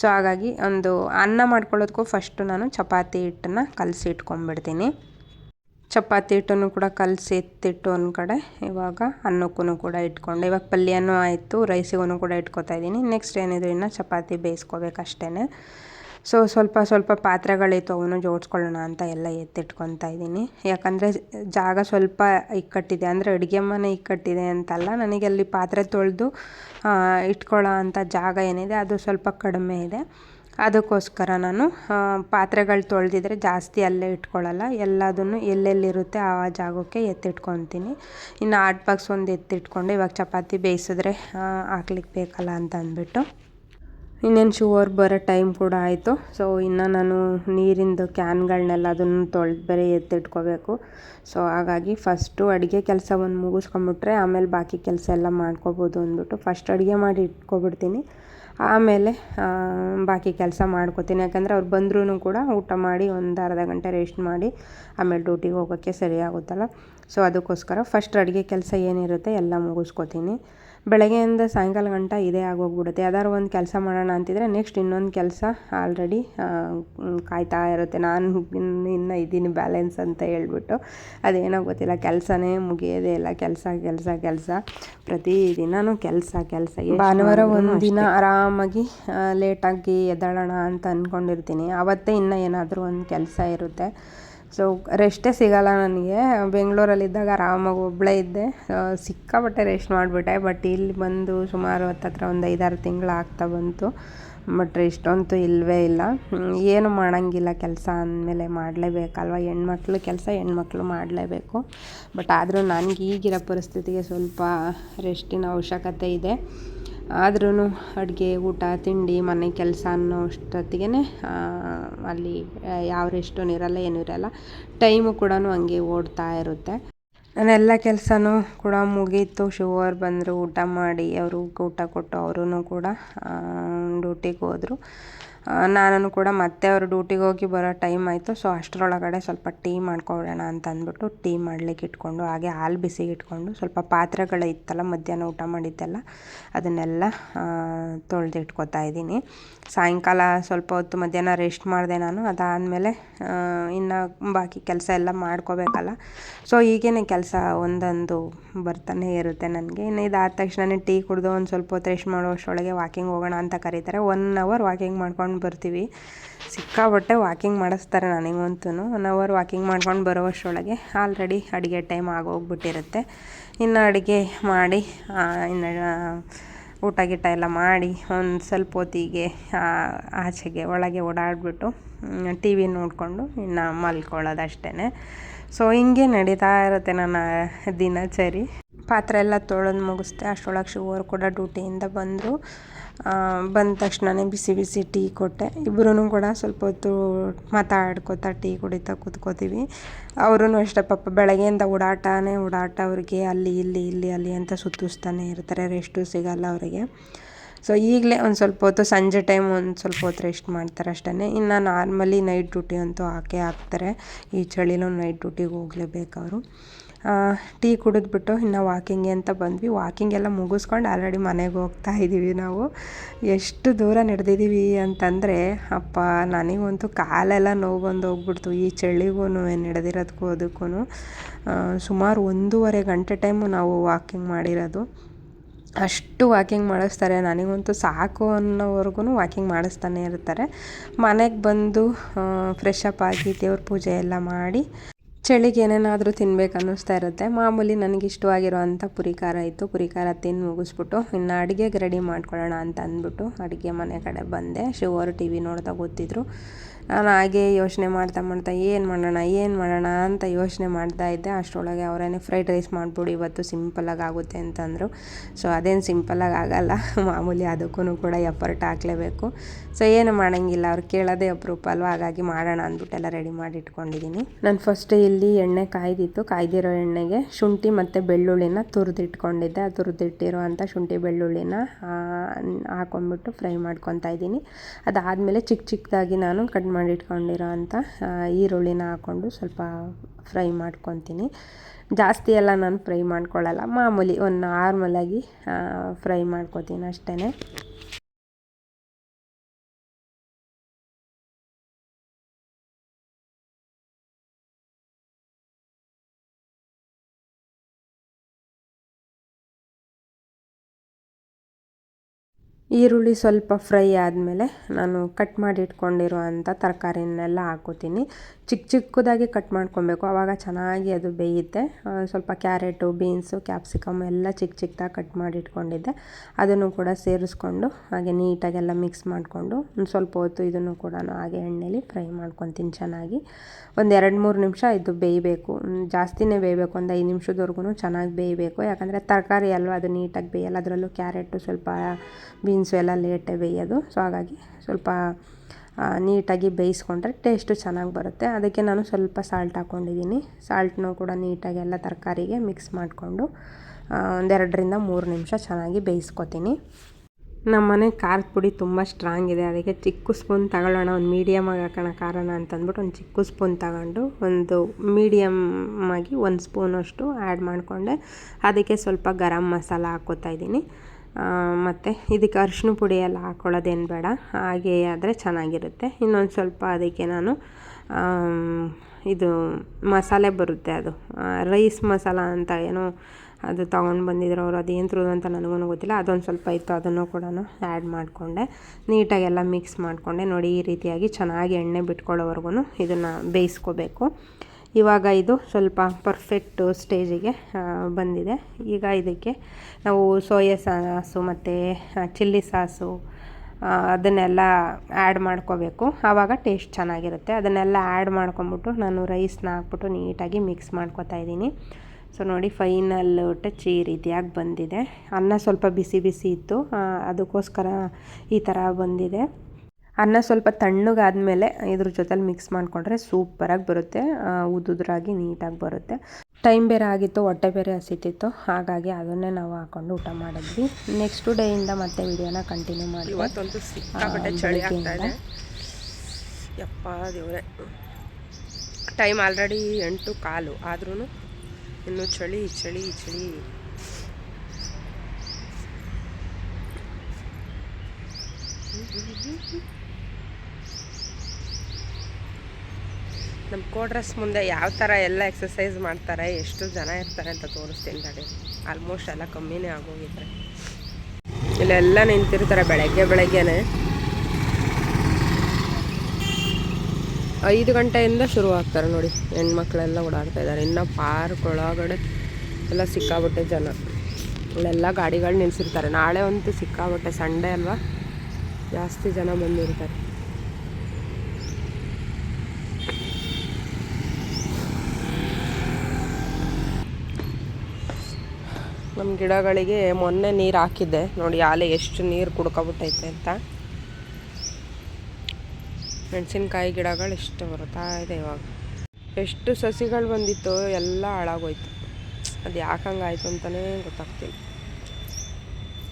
ಸೊ, ಹಾಗಾಗಿ ಒಂದು ಅನ್ನ ಮಾಡ್ಕೊಳ್ಳೋದಕ್ಕೂ ಫಸ್ಟು ನಾನು ಚಪಾತಿ ಹಿಟ್ಟನ್ನು ಕಲಸಿ ಇಟ್ಕೊಂಡ್ಬಿಡ್ತೀನಿ. ಚಪಾತಿ ಹಿಟ್ಟನ್ನು ಕೂಡ ಕಲಸಿ ಎತ್ತಿಟ್ಟು ಒಂದು ಕಡೆ ಇವಾಗ ಅನ್ನಕ್ಕೂ ಕೂಡ ಇಟ್ಕೊಂಡೆ. ಇವಾಗ ಪಲ್ಯನೂ ಆಯಿತು ರೈಸಿಗೂ ಕೂಡ ಇಟ್ಕೊತಾ ಇದ್ದೀನಿ. ನೆಕ್ಸ್ಟ್ ಏನಿದ್ರು ಇನ್ನು ಚಪಾತಿ ಬೇಯಿಸ್ಕೋಬೇಕಷ್ಟೇ ಸೊ ಸ್ವಲ್ಪ ಸ್ವಲ್ಪ ಪಾತ್ರೆಗಳಿತ್ತು ಅವನು ಜೋಡಿಸ್ಕೊಳ್ಳೋಣ ಅಂತ ಎಲ್ಲ ಎತ್ತಿಟ್ಕೊತಾ ಇದ್ದೀನಿ. ಯಾಕಂದರೆ ಜಾಗ ಸ್ವಲ್ಪ ಇಕ್ಕಟ್ಟಿದೆ, ಅಂದರೆ ಅಡುಗೆ ಮನೆ ಇಕ್ಕಟ್ಟಿದೆ ಅಂತಲ್ಲ, ನನಗೆ ಅಲ್ಲಿ ಪಾತ್ರೆ ತೊಳೆದು ಇಟ್ಕೊಳ್ಳೋ ಅಂಥ ಜಾಗ ಏನಿದೆ, ಅದು ಸ್ವಲ್ಪ ಕಡಿಮೆ ಇದೆ. ಅದಕ್ಕೋಸ್ಕರ ನಾನು ಪಾತ್ರೆಗಳು ತೊಳೆದಿದ್ರೆ ಜಾಸ್ತಿ ಅಲ್ಲೇ ಇಟ್ಕೊಳ್ಳಲ್ಲ, ಎಲ್ಲದನ್ನು ಎಲ್ಲೆಲ್ಲಿರುತ್ತೆ ಆ ಜಾಗಕ್ಕೆ ಎತ್ತಿಟ್ಕೊತೀನಿ ಇನ್ನು ಆಟ್ ಬಾಕ್ಸ್ ಒಂದು ಎತ್ತಿಟ್ಕೊಂಡು, ಇವಾಗ ಚಪಾತಿ ಬೇಯಿಸಿದ್ರೆ ಹಾಕ್ಲಿಕ್ಕೆ ಬೇಕಲ್ಲ ಅಂತ ಅಂದ್ಬಿಟ್ಟು. ಇನ್ನೇನು ಶುವರ್ ಬರೋ ಟೈಮ್ ಕೂಡ ಆಯಿತು. ಸೊ ಇನ್ನು ನಾನು ನೀರಿಂದು ಕ್ಯಾನ್ಗಳನ್ನೆಲ್ಲ ಅದನ್ನು ತೊಳೆದು ಬೇರೆ ಎತ್ತಿಟ್ಕೋಬೇಕು. ಸೊ ಹಾಗಾಗಿ ಫಸ್ಟು ಅಡುಗೆ ಕೆಲಸ ಒಂದು ಮುಗಿಸ್ಕೊಂಬಿಟ್ರೆ ಆಮೇಲೆ ಬಾಕಿ ಕೆಲಸ ಎಲ್ಲ ಮಾಡ್ಕೋಬೋದು ಅಂದ್ಬಿಟ್ಟು ಫಸ್ಟ್ ಅಡುಗೆ ಮಾಡಿ ಇಟ್ಕೊಬಿಡ್ತೀನಿ. ಆಮೇಲೆ ಬಾಕಿ ಕೆಲಸ ಮಾಡ್ಕೋತೀನಿ. ಯಾಕಂದರೆ ಅವ್ರು ಬಂದ್ರೂ ಕೂಡ ಊಟ ಮಾಡಿ ಒಂದು ಅರ್ಧ ಗಂಟೆ ರೆಸ್ಟ್ ಮಾಡಿ ಆಮೇಲೆ ಡ್ಯೂಟಿಗೆ ಹೋಗೋಕ್ಕೆ ಸರಿ ಆಗುತ್ತಲ್ಲ. ಸೊ ಅದಕ್ಕೋಸ್ಕರ ಫಸ್ಟ್ ಅಡುಗೆ ಕೆಲಸ ಏನಿರುತ್ತೆ ಎಲ್ಲ ಮುಗಿಸ್ಕೋತೀನಿ. ಬೆಳಗ್ಗೆಯಿಂದ ಸಾಯಂಕಾಲ ಗಂಟ ಇದೇ ಆಗೋಗ್ಬಿಡುತ್ತೆ. ಯಾವ್ದಾದ್ರು ಒಂದು ಕೆಲಸ ಮಾಡೋಣ ಅಂತಿದ್ರೆ ನೆಕ್ಸ್ಟ್ ಇನ್ನೊಂದು ಕೆಲಸ ಆಲ್ರೆಡಿ ಕಾಯ್ತಾ ಇರುತ್ತೆ. ನಾನು ಇನ್ನು ಇದ್ದೀನಿ ಬ್ಯಾಲೆನ್ಸ್ ಅಂತ ಹೇಳ್ಬಿಟ್ಟು. ಅದೇನೋ ಗೊತ್ತಿಲ್ಲ ಕೆಲಸನೇ ಮುಗಿಯೋದೇ ಇಲ್ಲ. ಕೆಲಸ ಕೆಲಸ ಕೆಲಸ. ಪ್ರತಿ ಪ್ರತಿದಿನವೂ ಕೆಲಸ. ಕೆಲಸ ಭಾನುವಾರ ಒಂದು ದಿನ ಆರಾಮಾಗಿ ಲೇಟಾಗಿ ಎದ್ದಾಳೋಣ ಅಂತ ಅಂದ್ಕೊಂಡಿರ್ತೀನಿ ಆವತ್ತೇ ಇನ್ನೂ ಏನಾದರೂ ಒಂದು ಕೆಲಸ ಇರುತ್ತೆ. ಸೊ ರೆಸ್ಟೇ ಸಿಗಲ್ಲ ನನಗೆ. ಬೆಂಗಳೂರಲ್ಲಿದ್ದಾಗ ಆರಾಮಾಗಿ ಒಬ್ಬಳೇ ಇದ್ದೆ. ಸಿಕ್ಕಾಪಟ್ಟೆ ರೆಸ್ಟ್ ಮಾಡಿಬಿಟ್ಟೆ. ಬಟ್ ಇಲ್ಲಿ ಬಂದು ಸುಮಾರು ಹತ್ತತ್ರ ಒಂದು ಐದಾರು ತಿಂಗಳು ಆಗ್ತಾ ಬಂತು. ಬಟ್ ರೆಸ್ಟಂತೂ ಇಲ್ಲವೇ ಇಲ್ಲ. ಏನು ಮಾಡೋಂಗಿಲ್ಲ. ಕೆಲಸ ಅಂದಮೇಲೆ ಮಾಡಲೇಬೇಕಲ್ವ? ಹೆಣ್ಮಕ್ಳು ಕೆಲಸ, ಹೆಣ್ಮಕ್ಳು ಮಾಡಲೇಬೇಕು. ಬಟ್ ಆದರೂ ನನಗೆ ಈಗಿರೋ ಪರಿಸ್ಥಿತಿಗೆ ಸ್ವಲ್ಪ ರೆಸ್ಟಿನ ಅವಶ್ಯಕತೆ ಇದೆ. ಆದ್ರೂ ಅಡುಗೆ, ಊಟ, ತಿಂಡಿ, ಮನೆ ಕೆಲಸ ಅನ್ನೋ ಅಷ್ಟೊತ್ತಿಗೆ ಅಲ್ಲಿ ಯಾವ ರೆಸ್ಟೂ ಇರಲ್ಲ ಏನೂ ಇರಲ್ಲ, ಟೈಮು ಕೂಡ ಹಂಗೆ ಓಡ್ತಾ ಇರುತ್ತೆ. ನಾನೆಲ್ಲ ಕೆಲಸನೂ ಕೂಡ ಮುಗೀತು. ಶಿವರ್ ಬಂದರು, ಊಟ ಮಾಡಿ, ಅವರು ಊಟ ಕೊಟ್ಟು ಅವರೂ ಕೂಡ ಡ್ಯೂಟಿಗೆ ಹೋದರು. ನಾನು ಕೂಡ ಮತ್ತೆ ಅವರು ಡ್ಯೂಟಿಗೆ ಹೋಗಿ ಬರೋ ಟೈಮ್ ಆಯಿತು. ಸೊ ಅಷ್ಟರೊಳಗಡೆ ಸ್ವಲ್ಪ ಟೀ ಮಾಡ್ಕೊಳ್ಳೋಣ ಅಂತ ಅಂದ್ಬಿಟ್ಟು ಟೀ ಮಾಡ್ಲಿಕ್ಕೆ ಇಟ್ಕೊಂಡು, ಹಾಗೆ ಹಾಲು ಬಿಸಿಗೆ ಇಟ್ಕೊಂಡು, ಸ್ವಲ್ಪ ಪಾತ್ರೆಗಳು ಇತ್ತಲ್ಲ, ಮಧ್ಯಾಹ್ನ ಊಟ ಮಾಡಿದ್ದೆಲ್ಲ, ಅದನ್ನೆಲ್ಲ ತೊಳೆದಿಟ್ಕೊತಾ ಇದ್ದೀನಿ. ಸಾಯಂಕಾಲ ಸ್ವಲ್ಪ ಹೊತ್ತು ಮಧ್ಯಾಹ್ನ ರೆಸ್ಟ್ ಮಾಡಿದೆ ನಾನು. ಅದಾದಮೇಲೆ ಇನ್ನು ಬಾಕಿ ಕೆಲಸ ಎಲ್ಲ ಮಾಡ್ಕೋಬೇಕಲ್ಲ. ಸೊ ಈಗೇನೆ ಕೆಲಸ ಒಂದೊಂದು ಬರ್ತಾನೆ ಇರುತ್ತೆ ನನಗೆ. ಇನ್ನು ಇದಾದ ತಕ್ಷಣ ಟೀ ಕುಡಿದು ಒಂದು ಸ್ವಲ್ಪ ಹೊತ್ತು ರೆಸ್ಟ್ ಮಾಡೋ ಅಷ್ಟರೊಳಗೆ ವಾಕಿಂಗ್ ಹೋಗೋಣ ಅಂತ ಕರೀತಾರೆ. ಒನ್ ಅವರ್ ವಾಕಿಂಗ್ ಮಾಡ್ಕೊಂಡು ಬರ್ತೀವಿ. ಸಿಕ್ಕಾಬಟ್ಟೆ ವಾಕಿಂಗ್ ಮಾಡಿಸ್ತಾರೆ ನನಗಂತೂ ಒನ್ ಅವರ್ ವಾಕಿಂಗ್ ಮಾಡ್ಕೊಂಡು ಬರೋ ಅಷ್ಟರೊಳಗೆ ಆಲ್ರೆಡಿ ಅಡುಗೆ ಟೈಮ್ ಆಗೋಗ್ಬಿಟ್ಟಿರುತ್ತೆ. ಇನ್ನು ಅಡುಗೆ ಮಾಡಿ ಇನ್ನು ಊಟ ಗೀಟ ಎಲ್ಲ ಮಾಡಿ ಒಂದು ಸ್ವಲ್ಪ ಹೊತ್ತಿಗೆ ಆಚೆಗೆ ಒಳಗೆ ಓಡಾಡಿಬಿಟ್ಟು ಟಿ ವಿ ನೋಡಿಕೊಂಡು ಇನ್ನು ಮಲ್ಕೊಳ್ಳೋದು ಅಷ್ಟೇ ಸೊ ಹಿಂಗೆ ನಡೀತಾ ಇರುತ್ತೆ ನನ್ನ ದಿನಚರಿ. ಪಾತ್ರೆ ಎಲ್ಲ ತೊಳೆದು ಮುಗಿಸ್ದೆ, ಅಷ್ಟರೊಳಗೆ ಶಿವರು ಕೂಡ ಡ್ಯೂಟಿಯಿಂದ ಬಂದರು. ಬಂದ ತಕ್ಷಣನೇ ಬಿಸಿ ಬಿಸಿ ಟೀ ಕೊಟ್ಟೆ. ಇಬ್ಬರೂ ಕೂಡ ಸ್ವಲ್ಪ ಹೊತ್ತು ಮಾತಾಡ್ಕೋತಾ ಟೀ ಕುಡಿತಾ ಕೂತ್ಕೋತೀವಿ. ಅವರೂ ಅಷ್ಟೇ ಪಾಪ ಬೆಳಗ್ಗೆಯಿಂದ ಓಡಾಟನೇ ಓಡಾಟ. ಅವ್ರಿಗೆ ಅಲ್ಲಿ, ಇಲ್ಲಿ ಇಲ್ಲಿ, ಅಲ್ಲಿ ಅಂತ ಸುತ್ತಿಸ್ತಾನೆ ಇರ್ತಾರೆ. ರೆಸ್ಟು ಸಿಗಲ್ಲ ಅವರಿಗೆ. ಸೊ ಈಗಲೇ ಒಂದು ಸ್ವಲ್ಪ ಹೊತ್ತು ಸಂಜೆ ಟೈಮ್ ಒಂದು ಸ್ವಲ್ಪ ಹೊತ್ತು ರೆಸ್ಟ್ ಮಾಡ್ತಾರೆ ಅಷ್ಟೇ ಇನ್ನು ನಾರ್ಮಲಿ ನೈಟ್ ಡ್ಯೂಟಿ ಅಂತೂ ಹಾಕೇ ಹಾಕ್ತಾರೆ. ಈ ಚಳಿಲೂ ನೈಟ್ ಡ್ಯೂಟಿಗೆ ಹೋಗಲೇಬೇಕು ಅವರು. ಟೀ ಕುಡಿದ್ಬಿಟ್ಟು ಇನ್ನು ವಾಕಿಂಗ್ಗೆ ಅಂತ ಬಂದ್ವಿ. ವಾಕಿಂಗ್ ಎಲ್ಲ ಮುಗಿಸ್ಕೊಂಡು ಆಲ್ರೆಡಿ ಮನೆಗೆ ಹೋಗ್ತಾ ಇದ್ದೀವಿ ನಾವು. ಎಷ್ಟು ದೂರ ನಡೆದಿದ್ದೀವಿ ಅಂತಂದರೆ, ಅಪ್ಪ, ನನಗಂತೂ ಕಾಲೆಲ್ಲ ನೋವು ಬಂದು ಹೋಗ್ಬಿಡ್ತು. ಈ ಚಳಿಗೂ ನಡೆದಿರೋದಕ್ಕೂ ಅದಕ್ಕೂ ಸುಮಾರು ಒಂದೂವರೆ ಗಂಟೆ ಟೈಮು ನಾವು ವಾಕಿಂಗ್ ಮಾಡಿರೋದು. ಅಷ್ಟು ವಾಕಿಂಗ್ ಮಾಡಿಸ್ತಾರೆ. ನನಗಂತೂ ಸಾಕು ಅನ್ನೋವರೆಗೂ ವಾಕಿಂಗ್ ಮಾಡಿಸ್ತಾನೆ ಇರ್ತಾರೆ. ಮನೆಗೆ ಬಂದು ಫ್ರೆಶ್ ಅಪ್ ಆಗಿ ದೇವ್ರ ಪೂಜೆ ಎಲ್ಲ ಮಾಡಿ ಚಳಿಗೆ ಏನೇನಾದರೂ ತಿನ್ಬೇಕು ಅನ್ನಿಸ್ತಾ ಇರುತ್ತೆ. ಮಾಮೂಲಿ ನನಗೆ ಇಷ್ಟವಾಗಿರೋವಂಥ ಪುರಿ ಖಾರ ಇತ್ತು. ಪುರಿ ಖಾರ ತಿಂದು ಮುಗಿಸ್ಬಿಟ್ಟು, ಇನ್ನು ಅಡುಗೆಗೆ ರೆಡಿ ಮಾಡ್ಕೊಳ್ಳೋಣ ಅಂತ ಅಂದ್ಬಿಟ್ಟು ಅಡುಗೆ ಮನೆ ಕಡೆ ಬಂದೆ. ಶಿವರು ಟಿ ವಿ ನೋಡ್ತಾ ಗೊತ್ತಿದ್ರು ನಾನು ಹಾಗೆ ಯೋಚನೆ ಮಾಡ್ತಾ ಮಾಡ್ತಾ, ಏನು ಮಾಡೋಣ ಏನು ಮಾಡೋಣ ಅಂತ ಯೋಚನೆ ಮಾಡ್ತಾ ಇದ್ದೆ. ಅಷ್ಟರೊಳಗೆ ಅವರೇನೆ ಫ್ರೈಡ್ ರೈಸ್ ಮಾಡಿಬಿಡು, ಇವತ್ತು ಸಿಂಪಲಾಗಿ ಆಗುತ್ತೆ ಅಂತಂದರು. ಸೊ ಅದೇನು ಸಿಂಪಲಾಗಿ ಆಗಲ್ಲ. ಮಾಮೂಲಿ ಅದಕ್ಕೂ ಕೂಡ ಎಫರ್ಟ್ ಹಾಕಲೇಬೇಕು. ಸೊ ಏನು ಮಾಡೋಂಗಿಲ್ಲ. ಅವ್ರು ಕೇಳೋದೇ ಅಪರೂಪ ಅಲ್ವಾ? ಹಾಗಾಗಿ ಮಾಡೋಣ ಅಂದ್ಬಿಟ್ಟೆಲ್ಲ ರೆಡಿ ಮಾಡಿ ಇಟ್ಕೊಂಡಿದ್ದೀನಿ ನಾನು ಫಸ್ಟ್ ಇಲ್ಲಿ ಎಣ್ಣೆ ಕಾಯ್ದಿತ್ತು. ಕಾಯ್ದಿರೋ ಎಣ್ಣೆಗೆ ಶುಂಠಿ ಮತ್ತು ಬೆಳ್ಳುಳ್ಳಿನ ತುರಿದಿಟ್ಕೊಂಡಿದ್ದೆ. ಆ ಶುಂಠಿ, ಬೆಳ್ಳುಳ್ಳಿನ ಹಾಕೊಂಡ್ಬಿಟ್ಟು ಫ್ರೈ ಮಾಡ್ಕೊತಾ ಇದ್ದೀನಿ. ಅದಾದಮೇಲೆ ಚಿಕ್ಕ ಚಿಕ್ಕದಾಗಿ ನಾನು ಕಟ್ ಮಾಡಿ ಇಟ್ಕೊಂಡಿರೋ ಅಂಥ ಈರುಳ್ಳಿನ ಹಾಕ್ಕೊಂಡು ಸ್ವಲ್ಪ ಫ್ರೈ ಮಾಡ್ಕೊತೀನಿ. ಜಾಸ್ತಿ ಎಲ್ಲ ನಾನು ಫ್ರೈ ಮಾಡ್ಕೊಳ್ಳಲ್ಲ, ಮಾಮೂಲಿ ಒಂದು ನಾರ್ಮಲಾಗಿ ಫ್ರೈ ಮಾಡ್ಕೊತೀನಿ ಅಷ್ಟೇ ಈರುಳ್ಳಿ ಸ್ವಲ್ಪ ಫ್ರೈ ಆದಮೇಲೆ ನಾನು ಕಟ್ ಮಾಡಿ ಇಟ್ಕೊಂಡಿರುವಂಥ ತರಕಾರಿನೆಲ್ಲ ಹಾಕೋತೀನಿ ಚಿಕ್ಕ ಚಿಕ್ಕದಾಗಿ ಕಟ್ ಮಾಡ್ಕೊಬೇಕು. ಆವಾಗ ಚೆನ್ನಾಗಿ ಅದು ಬೇಯುತ್ತೆ. ಸ್ವಲ್ಪ ಕ್ಯಾರೆಟು, ಬೀನ್ಸು, ಕ್ಯಾಪ್ಸಿಕಮ್ ಎಲ್ಲ ಚಿಕ್ಕ ಚಿಕ್ಕದಾಗಿ ಕಟ್ ಮಾಡಿ ಇಟ್ಕೊಂಡಿದ್ದೆ. ಅದನ್ನು ಕೂಡ ಸೇರಿಸ್ಕೊಂಡು ಹಾಗೆ ನೀಟಾಗೆಲ್ಲ ಮಿಕ್ಸ್ ಮಾಡಿಕೊಂಡು ಒಂದು ಸ್ವಲ್ಪ ಹೊತ್ತು ಇದನ್ನು ಕೂಡ ಹಾಗೆ ಎಣ್ಣೆಲಿ ಫ್ರೈ ಮಾಡ್ಕೊತೀನಿ ಚೆನ್ನಾಗಿ. ಒಂದು ಎರಡು ಮೂರು ನಿಮಿಷ ಇದು ಬೇಯಬೇಕು. ಜಾಸ್ತಿನೇ ಬೇಯಬೇಕು. ಒಂದು ಐದು ನಿಮಿಷದವರೆಗೂ ಚೆನ್ನಾಗಿ ಬೇಯಬೇಕು. ಯಾಕಂದರೆ ತರಕಾರಿ ಅಲ್ವಾ ಅದು ನೀಟಾಗಿ ಬೇಯಲ್ಲ. ಅದರಲ್ಲೂ ಕ್ಯಾರೆಟು ಸ್ವಲ್ಪ ಬೀನ್ಸು ಎಲ್ಲ ಲೇಟೇ ಬೇಯೋದು. ಸೊ ಹಾಗಾಗಿ ಸ್ವಲ್ಪ ನೀಟಾಗಿ ಬೇಯಿಸ್ಕೊಂಡ್ರೆ ಟೇಸ್ಟು ಚೆನ್ನಾಗಿ ಬರುತ್ತೆ. ಅದಕ್ಕೆ ನಾನು ಸ್ವಲ್ಪ ಸಾಲ್ಟ್ ಹಾಕ್ಕೊಂಡಿದ್ದೀನಿ ಸಾಲ್ಟ್ನೂ ಕೂಡ ನೀಟಾಗಿ ಎಲ್ಲ ತರಕಾರಿಗೆ ಮಿಕ್ಸ್ ಮಾಡಿಕೊಂಡು ಒಂದೆರಡರಿಂದ ಮೂರು ನಿಮಿಷ ಚೆನ್ನಾಗಿ ಬೇಯಿಸ್ಕೊತೀನಿ. ನಮ್ಮ ಮನೆ ಖಾರದ ಪುಡಿ ತುಂಬ ಸ್ಟ್ರಾಂಗ್ ಇದೆ. ಅದಕ್ಕೆ ಚಿಕ್ಕ ಸ್ಪೂನ್ ತಗೊಳ್ಳೋಣ. ಒಂದು ಮೀಡಿಯಮಾಗಿ ಹಾಕೋಣ ಖಾರನ ಅಂತಂದ್ಬಿಟ್ಟು ಒಂದು ಚಿಕ್ಕ ಸ್ಪೂನ್ ತಗೊಂಡು, ಒಂದು ಮೀಡಿಯಮ್ ಆಗಿ ಒಂದು ಸ್ಪೂನಷ್ಟು ಆ್ಯಡ್ ಮಾಡಿಕೊಂಡೆ. ಅದಕ್ಕೆ ಸ್ವಲ್ಪ ಗರಂ ಮಸಾಲ ಹಾಕ್ಕೋತಾ ಇದ್ದೀನಿ. ಮತ್ತು ಇದಕ್ಕೆ ಅರಿಶಿನ ಪುಡಿ ಎಲ್ಲ ಹಾಕ್ಕೊಳ್ಳೋದೇನು ಬೇಡ, ಹಾಗೆ ಆದರೆ ಚೆನ್ನಾಗಿರುತ್ತೆ. ಇನ್ನೊಂದು ಸ್ವಲ್ಪ ಅದಕ್ಕೆ ನಾನು ಇದು ಮಸಾಲೆ ಬರುತ್ತೆ ಅದು. ರೈಸ್ ಮಸಾಲ ಅಂತ ಏನೋ ಅದು ತೊಗೊಂಡು ಬಂದಿದ್ರು ಅವರು, ಅದು ಏನು ಅಂತ ನನಗೂ ಗೊತ್ತಿಲ್ಲ. ಅದೊಂದು ಸ್ವಲ್ಪ ಇತ್ತು, ಅದನ್ನು ಕೂಡ ಆ್ಯಡ್ ಮಾಡಿಕೊಂಡೆ. ನೀಟಾಗೆಲ್ಲ ಮಿಕ್ಸ್ ಮಾಡಿಕೊಂಡೆ. ನೋಡಿ, ಈ ರೀತಿಯಾಗಿ ಚೆನ್ನಾಗಿ ಎಣ್ಣೆ ಬಿಟ್ಕೊಳ್ಳೋವರೆಗೂ ಇದನ್ನು ಬೇಯಿಸ್ಕೋಬೇಕು. ಇವಾಗ ಇದು ಸ್ವಲ್ಪ ಪರ್ಫೆಕ್ಟು ಸ್ಟೇಜಿಗೆ ಬಂದಿದೆ. ಈಗ ಇದಕ್ಕೆ ನಾವು ಸೋಯಾ ಸಾಸು ಮತ್ತು ಚಿಲ್ಲಿ ಸಾಸು ಅದನ್ನೆಲ್ಲ ಆ್ಯಡ್ ಮಾಡ್ಕೋಬೇಕು. ಆವಾಗ ಟೇಸ್ಟ್ ಚೆನ್ನಾಗಿರುತ್ತೆ. ಅದನ್ನೆಲ್ಲ ಆ್ಯಡ್ ಮಾಡ್ಕೊಂಬಿಟ್ಟು ನಾನು ರೈಸ್ನ ಹಾಕ್ಬಿಟ್ಟು ನೀಟಾಗಿ ಮಿಕ್ಸ್ ಮಾಡ್ಕೊತಾ ಇದ್ದೀನಿ. ಸೊ ನೋಡಿ ಫೈನಲ್ ಟಚ್ ಈ ರೀತಿಯಾಗಿ ಬಂದಿದೆ. ಅನ್ನ ಸ್ವಲ್ಪ ಬಿಸಿ ಬಿಸಿ ಇತ್ತು. ಅದಕ್ಕೋಸ್ಕರ ಈ ಥರ ಬಂದಿದೆ. ಅನ್ನ ಸ್ವಲ್ಪ ತಣ್ಣಗಾದ್ಮೇಲೆ ಇದ್ರ ಜೊತೆಲಿ ಮಿಕ್ಸ್ ಮಾಡಿಕೊಂಡ್ರೆ ಸೂಪರಾಗಿ ಬರುತ್ತೆ. ಉದುದ್ರಾಗಿ ನೀಟಾಗಿ ಬರುತ್ತೆ. ಟೈಮ್ ಬೇರೆ ಆಗಿತ್ತು ಹೊಟ್ಟೆ ಬೇರೆ ಹಸಿತಿತ್ತು. ಹಾಗಾಗಿ ಅದನ್ನೇ ನಾವು ಹಾಕೊಂಡು ಊಟ ಮಾಡಿದ್ವಿ. ನೆಕ್ಸ್ಟ್ ಡೇಯಿಂದ ಮತ್ತೆ ವಿಡಿಯೋನ ಕಂಟಿನ್ಯೂ ಮಾಡಿ ಯಪ್ಪ ದೇವ್ರೆ. ಟೈಮ್ ಆಲ್ರೆಡಿ ಎಂಟು ಕಾಲು. ಆದ್ರೂ ಇನ್ನು ಚಳಿ ಚಳಿ ಚಳಿ. ನಮ್ಮ ಕೋಡ್ರಸ್ ಮುಂದೆ ಯಾವ ಥರ ಎಲ್ಲ ಎಕ್ಸಸೈಸ್ ಮಾಡ್ತಾರೆ, ಎಷ್ಟು ಜನ ಇರ್ತಾರೆ ಅಂತ ತೋರಿಸ್ತೀನಿ ತಡಿ. ಆಲ್ಮೋಸ್ಟ್ ಎಲ್ಲ ಕಮ್ಮಿನೇ ಆಗೋಗಿದ್ರೆ. ಇಲ್ಲೆಲ್ಲ ನಿಂತಿರ್ತಾರೆ ಬೆಳಗ್ಗೆ ಬೆಳಗ್ಗೆನೆ. ಐದು ಗಂಟೆಯಿಂದ ಶುರು ಆಗ್ತಾರೆ ನೋಡಿ, ಹೆಣ್ಮಕ್ಳೆಲ್ಲ ಓಡಾಡ್ತಾ ಇದ್ದಾರೆ. ಇನ್ನು ಪಾರ್ಕ್ ಒಳಗಡೆ ಎಲ್ಲ ಸಿಕ್ಕಾಬಟ್ಟೆ ಜನ. ಇಲ್ಲೆಲ್ಲ ಗಾಡಿಗಳು ನಿಲ್ಸಿರ್ತಾರೆ. ನಾಳೆ ಅಂತೂ ಸಿಕ್ಕಾಬಟ್ಟೆ ಸಂಡೇ ಅಲ್ವಾ? ಜಾಸ್ತಿ ಜನ ಬಂದಿರ್ತಾರೆ. ಗಿಡಗಳಿಗೆ ಮೊನ್ನೆ ನೀರು ಹಾಕಿದ್ದೆ. ನೋಡಿ, ಆಲೆ ಎಷ್ಟು ನೀರು ಕುಡ್ಕೊಬಿಟ್ಟೈತೆ ಅಂತ. ಮೆಣಸಿನ್ಕಾಯಿ ಗಿಡಗಳು ಎಷ್ಟು ಬರ್ತಾ ಇದೆ ಇವಾಗ. ಎಷ್ಟು ಸಸಿಗಳು ಬಂದಿತ್ತು, ಎಲ್ಲ ಹಾಳಾಗೋಯ್ತು. ಅದು ಯಾಕಂಗಾಯ್ತು ಅಂತಲೇ ಗೊತ್ತಾಗ್ತಿಲ್ಲ.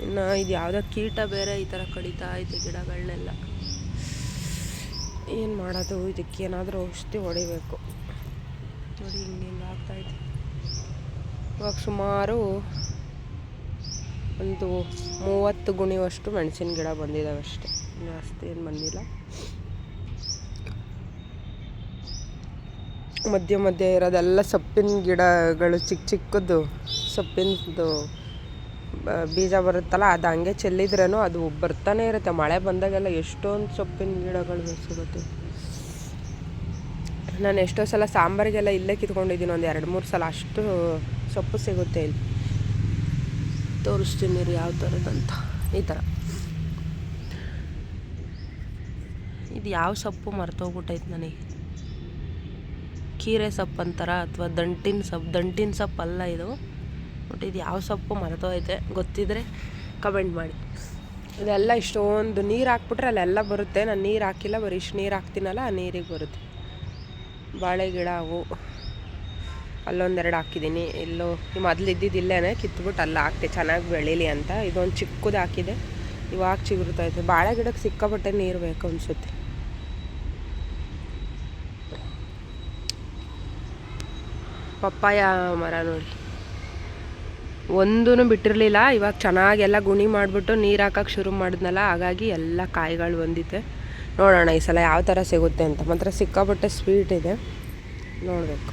ಇನ್ನು ಇದು ಯಾವುದೋ ಕೀಟ ಬೇರೆ ಈ ಥರ ಕಡಿತಾ ಐತೆ ಗಿಡಗಳನ್ನೆಲ್ಲ ಏನು ಮಾಡೋದು? ಇದಕ್ಕೆ ಏನಾದರೂ ಔಷಧಿ ಹೊಡಿಬೇಕು. ನೋಡಿ, ಹಿಂಗೆ ಹಿಂಗೆ ಆಗ್ತಾಯಿದೆ ಇವಾಗ ಸುಮಾರು ಒಂದು ಮೂವತ್ತು ಗುಣಿವಷ್ಟು ಮೆಣಸಿನ ಗಿಡ ಬಂದಿದ್ದಾವೆ ಅಷ್ಟೇ. ಜಾಸ್ತಿ ಏನು ಬಂದಿಲ್ಲ. ಮಧ್ಯ ಮಧ್ಯ ಇರೋದೆಲ್ಲ ಸೊಪ್ಪಿನ ಗಿಡಗಳು ಚಿಕ್ಕ ಚಿಕ್ಕದು ಸೊಪ್ಪಿನದು ಬೀಜ ಬರುತ್ತಲ್ಲ, ಅದು ಹಂಗೆ ಚೆಲ್ಲಿದ್ರೂ ಅದು ಬರ್ತಾನೆ ಇರುತ್ತೆ. ಮಳೆ ಬಂದಾಗೆಲ್ಲ ಎಷ್ಟೊಂದು ಸೊಪ್ಪಿನ ಗಿಡಗಳು ಸಿಗುತ್ತೆ ನಾನು ಎಷ್ಟೋ ಸಲ ಸಾಂಬಾರಿಗೆಲ್ಲ ಇಲ್ಲೇ ಕಿತ್ಕೊಂಡಿದ್ದೀನಿ ಒಂದು ಎರಡು ಮೂರು ಸಲ ಅಷ್ಟು ಸೊಪ್ಪು ಸಿಗುತ್ತೆ ಇಲ್ಲಿ. ತೋರಿಸ್ತೀನಿ ರೀ ಯಾವ ಥರದಂತ ಈ ಥರ. ಇದು ಯಾವ ಸೊಪ್ಪು ಮರ್ತೋಗ್ಬಿಟ್ಟೈತೆ ನನಗೆ. ಕೀರೆ ಸೊಪ್ಪು ಅಂತಾರ ಅಥವಾ ದಂಟಿನ ಸೊಪ್ಪು ದಂಟಿನ ಸೊಪ್ಪು ಅಲ್ಲ ಇದು. ಬಟ್ ಇದು ಯಾವ ಸೊಪ್ಪು ಮರೆತೋಗೈತೆ ಗೊತ್ತಿದ್ರೆ ಕಮೆಂಟ್ ಮಾಡಿ. ಇದೆಲ್ಲ ಇಷ್ಟೊಂದು ನೀರು ಹಾಕ್ಬಿಟ್ರೆ ಅಲ್ಲೆಲ್ಲ ಬರುತ್ತೆ. ನಾನು ನೀರು ಹಾಕಿಲ್ಲ, ಬರೀ ಇಷ್ಟು ನೀರು ಹಾಕ್ತೀನಲ್ಲ, ಆ ನೀರಿಗೆ ಬರುತ್ತೆ. ಬಾಳೆ ಗಿಡ ಅವು. ಅಲ್ಲೊಂದೆರಡು ಹಾಕಿದ್ದೀನಿ. ಇಲ್ಲೋ ಮೊದಲು ಇದ್ದಿದ್ದು ಇಲ್ಲೇ ಕಿತ್ಬಿಟ್ಟು ಅಲ್ಲಿ ಹಾಕ್ತೆ ಚೆನ್ನಾಗಿ ಬೆಳೀಲಿ ಅಂತ. ಇದೊಂದು ಚಿಕ್ಕದು ಹಾಕಿದೆ. ಇವಾಗ ಚಿಗುರ್ತೈತೆ ಬಾಳೆ ಗಿಡಕ್ಕೆ ಸಿಕ್ಕಾಪಟ್ಟೆ ನೀರು ಬೇಕು ಅನಿಸುತ್ತೆ. ಪಪ್ಪಾಯ ಮರ ನೋಡಿ. ಒಂದೂ ಬಿಟ್ಟಿರಲಿಲ್ಲ. ಇವಾಗ ಚೆನ್ನಾಗೆಲ್ಲ ಗುಣಿ ಮಾಡಿಬಿಟ್ಟು ನೀರು ಹಾಕೋಕ್ಕೆ ಶುರು ಮಾಡಿದ್ನಲ್ಲ, ಹಾಗಾಗಿ ಎಲ್ಲ ಕಾಯಿಗಳು ಬಂದಿದೆ. ನೋಡೋಣ ಈ ಸಲ ಯಾವ ಥರ ಸಿಗುತ್ತೆ ಅಂತ. ಮಾತ್ರ ಸಿಕ್ಕಾಪಟ್ಟೆ ಸ್ವೀಟ್ ಇದೆ. ನೋಡಬೇಕು.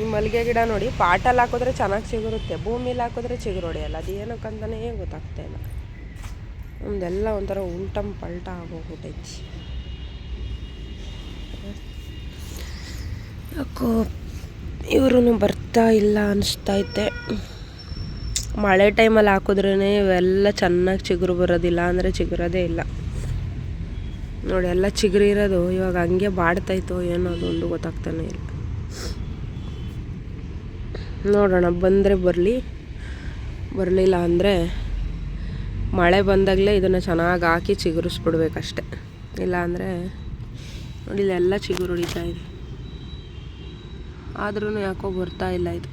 ಈ ಮಲ್ಲಿಗೆ ಗಿಡ ನೋಡಿ ಪಾಟಲ್ಲಿ ಹಾಕಿದ್ರೆ ಚೆನ್ನಾಗಿ ಚಿಗುರುತ್ತೆ, ಭೂಮಿಲಿ ಹಾಕಿದ್ರೆ ಚಿಗುರೊಡೆಯಲ್ಲ ಅದು ಏನಕ್ಕಂತಾನೆ ಗೊತ್ತಾಗ್ತಾ ಇಲ್ಲ. ನಮ್ದೆಲ್ಲ ಒಂಥರ ಉಲ್ಟಂ ಪಲ್ಟ ಆಗೋಗ್ಬಿಟ್ಟೈತಿ. ಯಾಕೋ ಇವರು ಬರ್ತಾ ಇಲ್ಲ ಅನಿಸ್ತೈತೆ ಮಳೆ ಟೈಮಲ್ಲಿ ಹಾಕಿದ್ರೇ ಇವೆಲ್ಲ ಚೆನ್ನಾಗಿ ಚಿಗುರು ಬರೋದಿಲ್ಲ ಅಂದರೆ ಚಿಗುರೋದೇ ಇಲ್ಲ. ನೋಡಿ, ಎಲ್ಲ ಚಿಗುರಿರೋದು ಇವಾಗ ಹಂಗೆ ಬಾಡ್ತೈತೋ ಏನೋ ಅದೊಂದು ಗೊತ್ತಾಗ್ತಾನೆ ಇಲ್ಲ. ನೋಡೋಣ, ಬಂದರೆ ಬರಲಿ. ಬರಲಿಲ್ಲ ಅಂದರೆ ಮಳೆ ಬಂದಾಗಲೇ ಇದನ್ನು ಚೆನ್ನಾಗಿ ಹಾಕಿ ಚಿಗುರಿಸ್ಬಿಡ್ಬೇಕಷ್ಟೆ. ಇಲ್ಲ ಅಂದರೆ ನೋಡಿ ಇಲ್ಲೆಲ್ಲ ಚಿಗುರು ಹೊಡಿತಾ ಇದೆ. ಆದ್ರೂ ಯಾಕೋ ಬರ್ತಾ ಇಲ್ಲ ಇದು.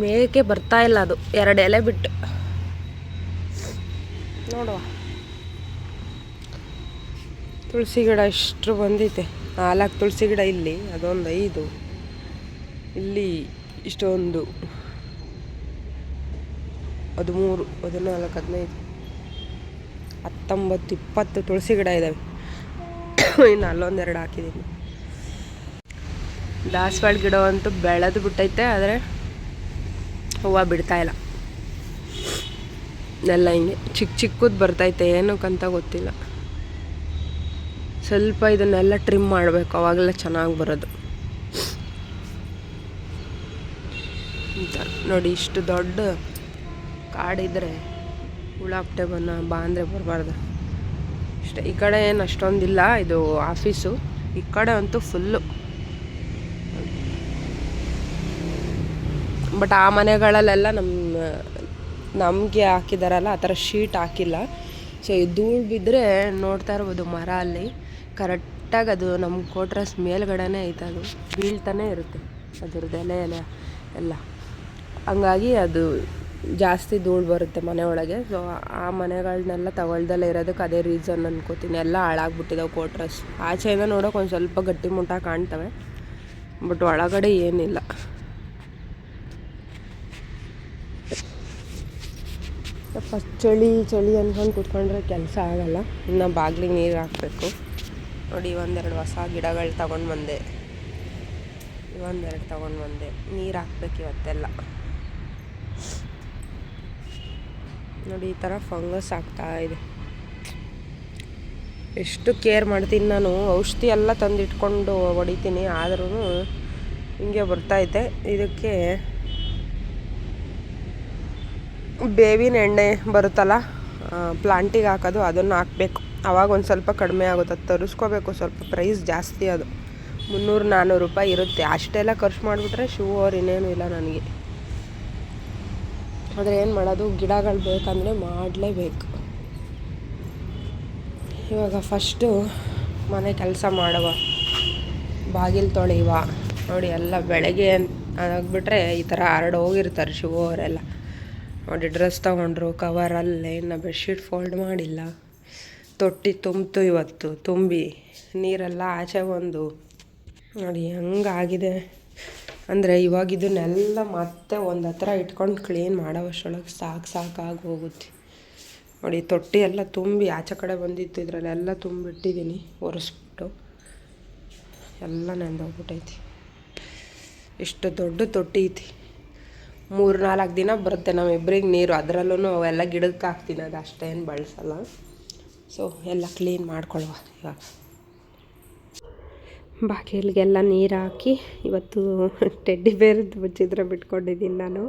ಮೇಕೆ ಬರ್ತಾ ಇಲ್ಲ ಅದು, ಎರಡು ಎಲೆ ಬಿಟ್ಟು. ನೋಡುವ. ತುಳಸಿ ಗಿಡ ಇಷ್ಟು ಬಂದೈತೆ ನಾಲ್ಕು ತುಳಸಿ ಗಿಡ ಇಲ್ಲಿ, ಅದೊಂದು ಐದು. ಇಲ್ಲಿ ಇಷ್ಟೊಂದು ಹದಿಮೂರು, ಹದಿನಾಲ್ಕು, ಹದಿನೈದು, ಹತ್ತೊಂಬತ್ತು, ಇಪ್ಪತ್ತು ತುಳಸಿ ಗಿಡ ಇದ್ದಾವೆ ಇನ್ನು ಅಲ್ಲೊಂದೆರಡು ಹಾಕಿದ್ದೀನಿ. ದಾಸವಾಳ ಗಿಡ ಅಂತೂ ಬೆಳೆದು ಬಿಟ್ಟೈತೆ, ಆದರೆ ಹೂವು ಬಿಡ್ತಾ ಇಲ್ಲ. ಎಲ್ಲ ಹಿಂಗೆ ಚಿಕ್ಕ ಚಿಕ್ಕದು ಬರ್ತೈತೆ ಏನಕ್ಕಂತ ಗೊತ್ತಿಲ್ಲ. ಸ್ವಲ್ಪ ಇದನ್ನೆಲ್ಲ ಟ್ರಿಮ್ ಮಾಡಬೇಕು, ಅವಾಗೆಲ್ಲ ಚೆನ್ನಾಗಿ ಬರೋದು ಈ ಥರ ನೋಡಿ ಇಷ್ಟು ದೊಡ್ಡ ಕಾಡಿದ್ರೆ ಹುಳಾಪ್ಟೆ ಬನ್ನ ಬಾ ಅಂದರೆ ಬರಬಾರ್ದು. ಇಷ್ಟೇ, ಈ ಕಡೆ ಏನು ಅಷ್ಟೊಂದಿಲ್ಲ, ಇದು ಆಫೀಸು. ಈ ಕಡೆ ಅಂತೂ ಫುಲ್ಲು. ಬಟ್ ಆ ಮನೆಗಳಲ್ಲೆಲ್ಲ ನಮ್ಮ ನಮಗೆ ಹಾಕಿದಾರಲ್ಲ, ಆ ಥರ ಶೀಟ್ ಹಾಕಿಲ್ಲ. ಸೊ, ಈ ಧೂಳು ಬಿದ್ದರೆ ನೋಡ್ತಾ ಇರ್ಬೋದು ಮರ ಅಲ್ಲಿ. ಕರೆಕ್ಟಾಗಿ ಅದು ನಮ್ಮ ಕೋಟ್ರಸ್ ಮೇಲ್ಗಡೆನೇ ಐತೆ ಅದು ಬೀಳ್ತಾನೆ ಇರುತ್ತೆ. ಅದ್ರದ್ದು ಎಲೆ ಎಲೆ ಎಲ್ಲ. ಹಂಗಾಗಿ ಅದು ಜಾಸ್ತಿ ಧೂಳು ಬರುತ್ತೆ ಮನೆ ಒಳಗೆ ಸೊ ಆ ಮನೆಗಳನ್ನೆಲ್ಲ ತಗೊಳ್ದಲ್ಲೇ ಇರೋದಕ್ಕೆ ಅದೇ ರೀಸನ್ ಅನ್ಕೋತೀನಿ. ಎಲ್ಲ ಹಾಳಾಗ್ಬಿಟ್ಟಿದಾವೆ ಕೋಟ್ರಸ್ ಆಚೆಯಿಂದ ನೋಡೋಕೆ ಒಂದು ಸ್ವಲ್ಪ ಗಟ್ಟಿ ಮುಟ್ಟ ಕಾಣ್ತವೆ. ಬಟ್ ಒಳಗಡೆ ಏನಿಲ್ಲ. ಫಸ್ಟ್ ಚಳಿ ಚಳಿ ಅನ್ಕೊಂಡು ಕುತ್ಕೊಂಡ್ರೆ ಕೆಲಸ ಆಗಲ್ಲ. ಇನ್ನು ಬಾಗಿಲಿಗೆ ನೀರು ಹಾಕಬೇಕು. ನೋಡಿ ಒಂದೆರಡು ಹೊಸ ಗಿಡಗಳು ತಗೊಂಡು ಬಂದೆ. ಒಂದೆರಡು ತಗೊಂಡು ಬಂದೆ. ನೀರು ಹಾಕ್ಬೇಕು ಇವತ್ತೆಲ್ಲ. ನೋಡಿ, ಈ ಥರ ಫಂಗಸ್ ಆಗ್ತಾ ಇದೆ. ಎಷ್ಟು ಕೇರ್ ಮಾಡ್ತೀನಿ ನಾನು. ಔಷಧಿ ಎಲ್ಲ ತಂದಿಟ್ಕೊಂಡು ಹೊಡಿತೀನಿ ಆದ್ರೂ ಹಿಂಗೆ ಬರ್ತಾಯಿದೆ ಇದಕ್ಕೆ ಬೇವಿನ ಎಣ್ಣೆ ಬರುತ್ತಲ್ಲ ಪ್ಲಾಂಟಿಗೆ ಹಾಕೋದು, ಅದನ್ನು ಹಾಕಬೇಕು. ಅವಾಗ ಒಂದು ಸ್ವಲ್ಪ ಕಡಿಮೆ ಆಗುತ್ತೆ, ಅದು ತರಿಸ್ಕೋಬೇಕು. ಸ್ವಲ್ಪ ಪ್ರೈಸ್ ಜಾಸ್ತಿ ಅದು. ಮುನ್ನೂರು ನಾನ್ನೂರು ರೂಪಾಯಿ ಇರುತ್ತೆ. ಅಷ್ಟೆಲ್ಲ ಖರ್ಚು ಮಾಡಿಬಿಟ್ರೆ ಶೂ ಅವ್ರು ಇನ್ನೇನು ಇಲ್ಲ ನನಗೆ. ಆದರೆ ಏನು ಮಾಡೋದು? ಗಿಡಗಳು ಬೇಕಂದರೆ ಮಾಡಲೇಬೇಕು. ಇವಾಗ ಫಸ್ಟು ಮನೆ ಕೆಲಸ ಮಾಡುವ. ಬಾಗಿಲು ತೊಳೆಯುವ. ನೋಡಿ ಎಲ್ಲ ಬೆಳಗ್ಗೆ ಆಗಿಬಿಟ್ರೆ ಈ ಥರ ಹರಡು ಹೋಗಿರ್ತಾರೆ ಶಿವ ಅವರೆಲ್ಲ. ನೋಡಿ ಡ್ರೆಸ್ ತೊಗೊಂಡ್ರು ಕವರಲ್ಲೇ ಇನ್ನು ಬೆಡ್ಶೀಟ್ ಫೋಲ್ಡ್ ಮಾಡಿಲ್ಲ. ತೊಟ್ಟಿ ತುಂಬಿತು ಇವತ್ತು, ತುಂಬಿ. ನೀರೆಲ್ಲ ಆಚೆ ಬಂದು. ನೋಡಿ ಹೆಂಗಾಗಿದೆ. ಅಂದರೆ ಇವಾಗ ಇದನ್ನೆಲ್ಲ ಮತ್ತೆ ಒಂದು ಹತ್ರ ಇಟ್ಕೊಂಡು ಕ್ಲೀನ್ ಮಾಡೋವಷ್ಟರೊಳಗೆ ಸಾಕು ಸಾಕಾಗಿ ಹೋಗುತ್ತೆ. ನೋಡಿ, ತೊಟ್ಟಿ ಎಲ್ಲ ತುಂಬಿ ಆಚೆ ಕಡೆ ಬಂದಿತ್ತು, ಇದರಲ್ಲೆಲ್ಲ ತುಂಬಿಟ್ಟಿದ್ದೀನಿ ಒರೆಸ್ಬಿಟ್ಟು. ಎಲ್ಲ ನೆಂದೋಗ್ಬಿಟ್ಟೈತಿ ಇಷ್ಟು ದೊಡ್ಡ ತೊಟ್ಟಿ ಐತಿ. ಮೂರು ನಾಲ್ಕು ದಿನ ಬರುತ್ತೆ ನಮ್ಮಿಬ್ರಿಗೆ ನೀರು ಅದರಲ್ಲೂ ಅವೆಲ್ಲ ಗಿಡಕ್ಕೆ ಹಾಕ್ತೀನಿ ಅದು ಅಷ್ಟೇನು ಬಳಸಲ್ಲ. ಸೊ ಎಲ್ಲ ಕ್ಲೀನ್ ಮಾಡ್ಕೊಳ್ಳುವ ಇವಾಗ. ಬಾಗಿಲಿಗೆಲ್ಲ ನೀರು ಹಾಕಿ ಇವತ್ತು ಟೆಡ್ಡಿ ಬೇರ್ದು ಚಿತ್ರ ಬಿಟ್ಕೊಂಡಿದ್ದೀನಿ ನಾನು.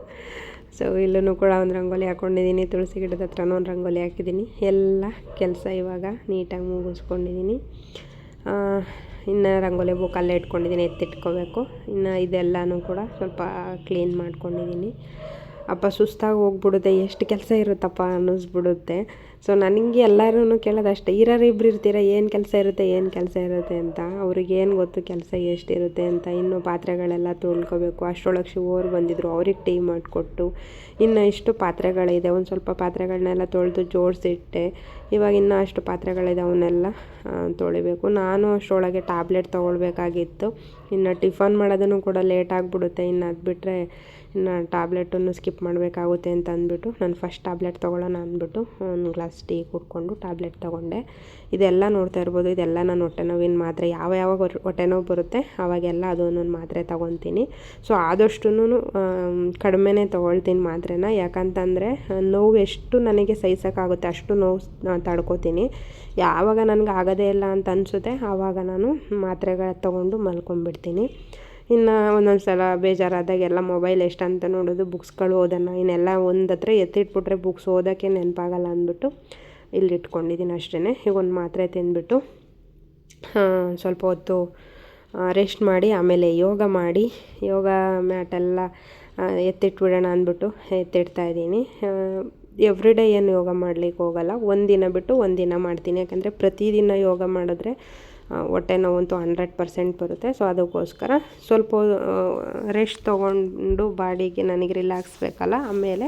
ಸೊ ಇಲ್ಲೂ ಕೂಡ ಒಂದು ರಂಗೋಲಿ ಹಾಕ್ಕೊಂಡಿದ್ದೀನಿ ತುಳಸಿ ಗಿಡದ ಹತ್ರನೂ ಒಂದು ರಂಗೋಲಿ ಹಾಕಿದ್ದೀನಿ. ಎಲ್ಲ ಕೆಲಸ ಇವಾಗ ನೀಟಾಗಿ ಮುಗಿಸ್ಕೊಂಡಿದ್ದೀನಿ. ಇನ್ನು ರಂಗೋಲಿ ಬುಕ್ ಅಲ್ಲೇ ಇಟ್ಕೊಂಡಿದ್ದೀನಿ, ಎತ್ತಿಟ್ಕೋಬೇಕು. ಇನ್ನು ಇದೆಲ್ಲನೂ ಕೂಡ ಸ್ವಲ್ಪ ಕ್ಲೀನ್ ಮಾಡ್ಕೊಂಡಿದ್ದೀನಿ. ಅಪ್ಪ ಸುಸ್ತಾಗಿ ಹೋಗ್ಬಿಡುತ್ತೆ, ಎಷ್ಟು ಕೆಲಸ ಇರುತ್ತಪ್ಪ ಅನ್ನಿಸ್ಬಿಡುತ್ತೆ. ಸೊ ನನಗೆ ಎಲ್ಲರೂ ಕೇಳೋದು ಅಷ್ಟೇ, ಇರೋರು ಇಬ್ರು ಇರ್ತೀರ, ಏನು ಕೆಲಸ ಇರುತ್ತೆ, ಏನು ಕೆಲಸ ಇರುತ್ತೆ ಅಂತ, ಅವ್ರಿಗೆ ಏನು ಗೊತ್ತು ಕೆಲಸ ಎಷ್ಟಿರುತ್ತೆ ಅಂತ, ಇನ್ನು ಪಾತ್ರೆಗಳೆಲ್ಲ ತೊಳ್ಕೊಬೇಕು, ಅಷ್ಟರೊಳಗೆ ಶಿವೋರು ಬಂದಿದ್ರು, ಅವ್ರಿಗೆ ಟೀ ಮಾಡಿಕೊಟ್ಟು, ಇನ್ನು ಇಷ್ಟು ಪಾತ್ರೆಗಳಿದೆ, ಒಂದು ಸ್ವಲ್ಪ ಪಾತ್ರೆಗಳನ್ನೆಲ್ಲ ತೊಳೆದು ಜೋಡಿಸಿಟ್ಟೆ, ಇವಾಗ ಇನ್ನೂ ಅಷ್ಟು ಪಾತ್ರೆಗಳಿದೆ, ಅವನ್ನೆಲ್ಲ ತೊಳಿಬೇಕು. ನಾನು ಅಷ್ಟರೊಳಗೆ ಟ್ಯಾಬ್ಲೆಟ್ ತೊಗೊಳ್ಬೇಕಾಗಿತ್ತು, ಇನ್ನು ಟಿಫನ್ ಮಾಡೋದನ್ನು ಕೂಡ ಲೇಟ್ ಆಗಿಬಿಡುತ್ತೆ, ಇನ್ನು ಅದು ಬಿಟ್ಟರೆ ಇನ್ನು ಟ್ಯಾಬ್ಲೆಟನ್ನು ಸ್ಕಿಪ್ ಮಾಡಬೇಕಾಗುತ್ತೆ ಅಂತ ಅಂದ್ಬಿಟ್ಟು ನಾನು ಫಸ್ಟ್ ಟ್ಯಾಬ್ಲೆಟ್ ತೊಗೊಳ್ಳೋಣ ಅಂದ್ಬಿಟ್ಟು, ಒಂದು ಗ್ಲಾಸ್ ಟೀ ಕುಡ್ಕೊಂಡು ಟ್ಯಾಬ್ಲೆಟ್ ತೊಗೊಂಡೆ. ಇದೆಲ್ಲ ನೋಡ್ತಾ ಇರ್ಬೋದು ಇದೆಲ್ಲ ನಾನು ಹೊಟ್ಟೆ ನೋವಿನ ಮಾತ್ರೆ, ಯಾವ ಯಾವಾಗ ಹೊಟ್ಟೆ ನೋವು ಬರುತ್ತೆ ಆವಾಗೆಲ್ಲ ಅದೊಂದೊಂದು ಮಾತ್ರೆ ತೊಗೊತೀನಿ. ಸೊ ಆದಷ್ಟು ಕಡಿಮೆನೇ ತೊಗೊಳ್ತೀನಿ ಮಾತ್ರೆನ. ಯಾಕಂತಂದರೆ, ನೋವು ಎಷ್ಟು ನನಗೆ ಸಹಿಸೋಕ್ಕಾಗುತ್ತೆ ಅಷ್ಟು ನೋವು ತಡ್ಕೊತೀನಿ. ಯಾವಾಗ ನನಗೆ ಆಗೋದೇ ಇಲ್ಲ ಅಂತ ಅನಿಸುತ್ತೆ, ಆವಾಗ ನಾನು ಮಾತ್ರೆಗಳ ತೊಗೊಂಡು ಮಲ್ಕೊಂಡ್ಬಿಡ್ತೀನಿ. ಇನ್ನು ಒಂದೊಂದು ಸಲ ಬೇಜಾರಾದಾಗ ಎಲ್ಲ ಮೊಬೈಲ್ ಎಷ್ಟಂತ ನೋಡೋದು, ಬುಕ್ಸ್ಗಳು ಓದೋಣ, ಇನ್ನೆಲ್ಲ ಒಂದು ಹತ್ರ ಎತ್ತಿಟ್ಬಿಟ್ರೆ ಬುಕ್ಸ್ ಓದೋಕ್ಕೆ ನೆನಪಾಗಲ್ಲ ಅಂದ್ಬಿಟ್ಟು ಇಲ್ಲಿ ಇಟ್ಕೊಂಡಿದ್ದೀನಿ ಅಷ್ಟೇ ಈಗ ಒಂದು ಮಾತ್ರೆ ತಿಂದ್ಬಿಟ್ಟು ಸ್ವಲ್ಪ ಹೊತ್ತು ರೆಸ್ಟ್ ಮಾಡಿ, ಆಮೇಲೆ ಯೋಗ ಮಾಡಿ, ಯೋಗ ಮ್ಯಾಟೆಲ್ಲ ಎತ್ತಿಟ್ಬಿಡೋಣ ಅಂದ್ಬಿಟ್ಟು ಎತ್ತಿಡ್ತಾ ಇದ್ದೀನಿ. ಎವ್ರಿ ಡೇ ಏನು ಯೋಗ ಮಾಡ್ಲಿಕ್ಕೆ ಹೋಗಲ್ಲ, ಒಂದಿನ ಬಿಟ್ಟು ಒಂದಿನ ಮಾಡ್ತೀನಿ. ಯಾಕಂದರೆ ಪ್ರತಿದಿನ ಯೋಗ ಮಾಡಿದ್ರೆ ಹೊಟ್ಟೆ ನೋವಂತೂ ಹಂಡ್ರೆಡ್ ಪರ್ಸೆಂಟ್ ಬರುತ್ತೆ. ಸೊ ಅದಕ್ಕೋಸ್ಕರ ಸ್ವಲ್ಪ ರೆಸ್ಟ್ ತೊಗೊಂಡು ಬಾಡಿಗೆ ನನಗೆ ರಿಲ್ಯಾಕ್ಸ್ ಬೇಕಲ್ಲ, ಆಮೇಲೆ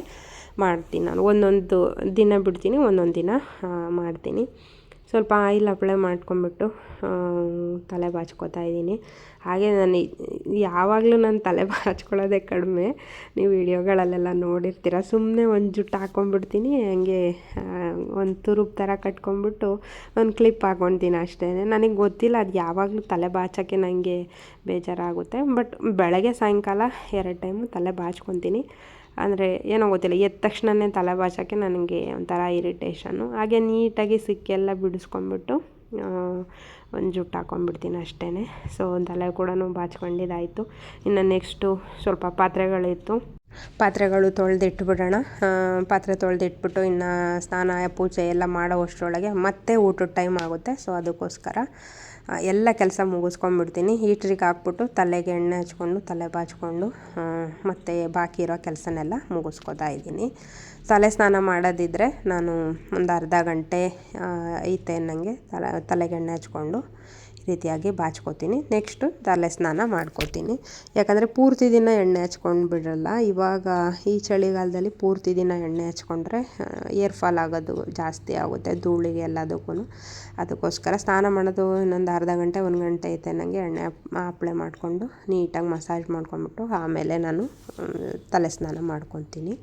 ಮಾಡ್ತೀನಿ ನಾನು. ಒಂದೊಂದು ದಿನ ಬಿಡ್ತೀನಿ, ಒಂದೊಂದು ದಿನ ಮಾಡ್ತೀನಿ. ಸ್ವಲ್ಪ ಆಯಿಲ್ ಅಪ್ಲೈ ಮಾಡ್ಕೊಂಬಿಟ್ಟು ತಲೆ ಬಾಚ್ಕೋತಾ ಇದ್ದೀನಿ. ಹಾಗೆ ನಾನು ಯಾವಾಗಲೂ ನಾನು ತಲೆ ಬಾಚ್ಕೊಳ್ಳೋದೇ ಕಡಿಮೆ. ನೀವು ವಿಡಿಯೋಗಳಲ್ಲೆಲ್ಲ ನೋಡಿರ್ತೀರ. ಸುಮ್ಮನೆ ಒಂದು ಜುಟ್ಟು ಹಾಕ್ಕೊಂಬಿಡ್ತೀನಿ ಹಂಗೆ ಒಂದು ತುರುಬ್ ಥರ ಕಟ್ಕೊಂಬಿಟ್ಟು ಒಂದು ಕ್ಲಿಪ್ ಹಾಕ್ಕೊತೀನಿ ಅಷ್ಟೇ ನನಗೆ ಗೊತ್ತಿಲ್ಲ ಅದು ಯಾವಾಗಲೂ ತಲೆ ಬಾಚೋಕ್ಕೆ ನನಗೆ ಬೇಜಾರಾಗುತ್ತೆ. ಬಟ್ ಬೆಳಗ್ಗೆ ಸಾಯಂಕಾಲ ಎರಡು ಟೈಮು ತಲೆ ಬಾಚ್ಕೊತೀನಿ. ಅಂದರೆ ಏನೋ ಗೊತ್ತಿಲ್ಲ, ಎದ್ದ ತಕ್ಷಣವೇ ತಲೆ ಬಾಚೋಕ್ಕೆ ನನಗೆ ಒಂಥರ ಇರಿಟೇಷನ್ನು ಹಾಗೆ ನೀಟಾಗಿ ಸಿಕ್ಕೆಲ್ಲ ಬಿಡಿಸ್ಕೊಂಡ್ಬಿಟ್ಟು ಒಂದು ಜುಟ್ಟು ಹಾಕ್ಕೊಂಡ್ಬಿಡ್ತೀನಿ ಅಷ್ಟೇ ಸೊ ತಲೆ ಕೂಡ ಬಾಚ್ಕೊಂಡಿದ್ದಾಯಿತು ಇನ್ನು ನೆಕ್ಸ್ಟು ಸ್ವಲ್ಪ ಪಾತ್ರೆಗಳಿತ್ತು. ಪಾತ್ರೆಗಳು ತೊಳೆದಿಟ್ಬಿಡೋಣ. ಪಾತ್ರೆ ತೊಳೆದಿಟ್ಬಿಟ್ಟು ಇನ್ನು ಸ್ನಾನ, ಪೂಜೆ ಎಲ್ಲ ಮಾಡೋ ಅಷ್ಟರೊಳಗೆ ಮತ್ತೆ ಊಟದ ಟೈಮ್ ಆಗುತ್ತೆ. ಸೊ ಅದಕ್ಕೋಸ್ಕರ ಎಲ್ಲ ಕೆಲಸ ಮುಗಿಸ್ಕೊಂಬಿಡ್ತೀನಿ. ಹೀಟ್ರಿಗೆ ಹಾಕ್ಬಿಟ್ಟು ತಲೆಗೆ ಎಣ್ಣೆ ಹಚ್ಕೊಂಡು, ತಲೆ ಬಾಚ್ಕೊಂಡು ಮತ್ತು ಬಾಕಿ ಇರೋ ಕೆಲಸನೆಲ್ಲ ಮುಗಿಸ್ಕೊತಾ ಇದ್ದೀನಿ. ತಲೆ ಸ್ನಾನ ಮಾಡೋದಿದ್ರೆ ನಾನು ಒಂದು ಅರ್ಧ ಗಂಟೆ ಐತೆ ನನಗೆ ತಲೆ, ತಲೆಗೆ ಎಣ್ಣೆ ಹಚ್ಕೊಂಡು ರೀತಿಯಾಗಿ ಬಾಚ್ಕೋತೀನಿ. ನೆಕ್ಸ್ಟು ತಲೆ ಸ್ನಾನ ಮಾಡ್ಕೋತೀನಿ. ಯಾಕಂದರೆ ಪೂರ್ತಿ ದಿನ ಎಣ್ಣೆ ಹಚ್ಕೊಂಡು ಬಿಡಲ್ಲ. ಇವಾಗ ಈ ಚಳಿಗಾಲದಲ್ಲಿ ಪೂರ್ತಿ ದಿನ ಎಣ್ಣೆ ಹಚ್ಕೊಂಡ್ರೆ ಏರ್ಫಾಲ್ ಆಗೋದು ಜಾಸ್ತಿ ಆಗುತ್ತೆ ಧೂಳಿಗೆ ಎಲ್ಲದಕ್ಕೂ ಅದಕ್ಕೋಸ್ಕರ ಸ್ನಾನ ಮಾಡೋದು ಇನ್ನೊಂದು ಅರ್ಧ ಗಂಟೆ, ಒಂದು ಗಂಟೆ ಐತೆ ನನಗೆ ಎಣ್ಣೆ ಅಪ್ಲೈ ಮಾಡಿಕೊಂಡು ನೀಟಾಗಿ ಮಸಾಜ್ ಮಾಡ್ಕೊಂಡ್ಬಿಟ್ಟು ಆಮೇಲೆ ನಾನು ತಲೆ ಸ್ನಾನ ಮಾಡ್ಕೊತೀನಿ.